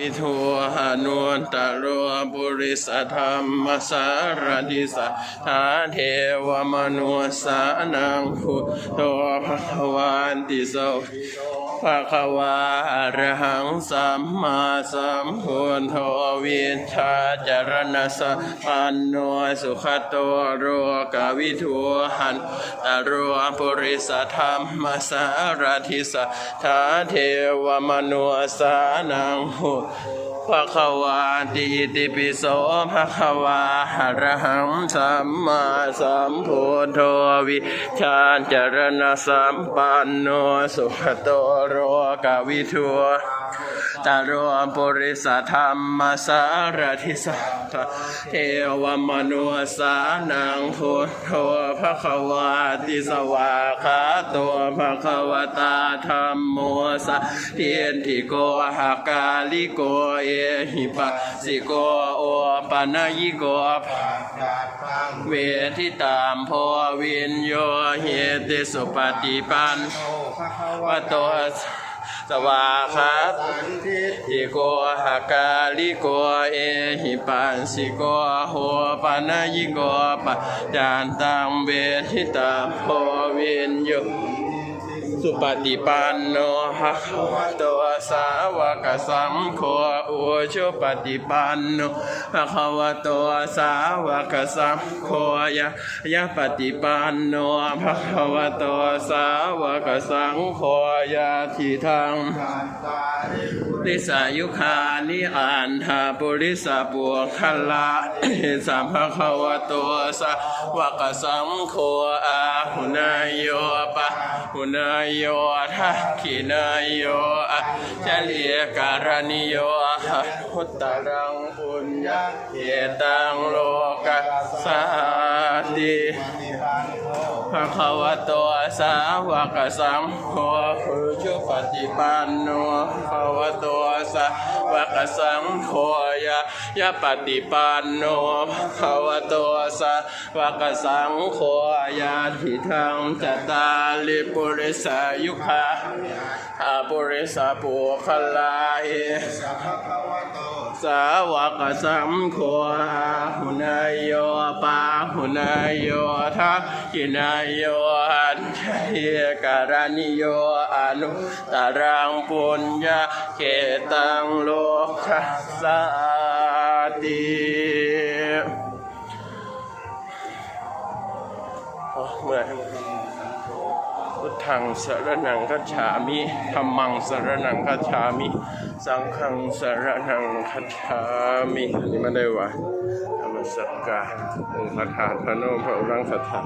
วิทูหานุนตโรบุริสธรรมสารดิสาทาเทวมนุสานังพุโธภวันติโสภควาอระหังสัมมาสัมพุทโธวิชาจารณะสัมปันโนสุขโตโรกวิทูหันตโรปุริสธรรมสารทิสาทาเทวมนุสานังพุภะคะวาติอิติปิโสภะคะวาหะระหังสัมมาสัมพุทโธวิชาจรณะสัมปันโนสุขโตโรกวิทัว ตารวมปุริสธรรมสารทิสัทเทวมนุสานังพุทโธภะคะวาติสวาคาโตภะคะวตาธรรมโมสะเทียนทิโกหากาลิโกเอหิปัสิโกโอปัญญิโกภาเวทิตามพวินโยเหติสุปฏิปันวะโต สวาคาติโกหกาลิโกเอหิปัสสิโกโหปนายิโกปะจานตังเวทิตาโพวินโย สุปฏิปันโนภะคะวะโตสาวกสังโฆอุชุปฏิปันโนภะคะวะโตสาวกสังโฆยะยะปฏิปันโนภะคะวะโตสาวกสังโฆยะทิทังลิสายุคานิอันทาปุริสาปัวคัลลาสัมภะคะวะโตสาวกสังโฆอาห ปะหุนายโยทักขินายโยอะจลีการณิโยพุตตรังปุญญาเหตังโลกัสสาติ ภะคะวะโตสาวกสังโฆผู้ชุปฏิปันโนภะคะวะโตสาวกสังโฆยะยะปฏิปันโนภะคะวะโตสาวกสังโฆยะทิทังจตาลิปุริสายุคาอาปุริสาปุคลาเอส สาวกสัมโฆอาหุนายโยปาหุนายโยทักขินายโยอัญชยการณิโยอนุตารังปุญญาเขตังโลกัสสติ เมื่อพุทธังสารนังคัจฉามิธรรมังสารนังคัจฉามิ สังฆังสารนังคัจฉามิอันนี้ไม่ได้วะธรรมสักการองค์พระธาตุพระนมพระอุรังคธา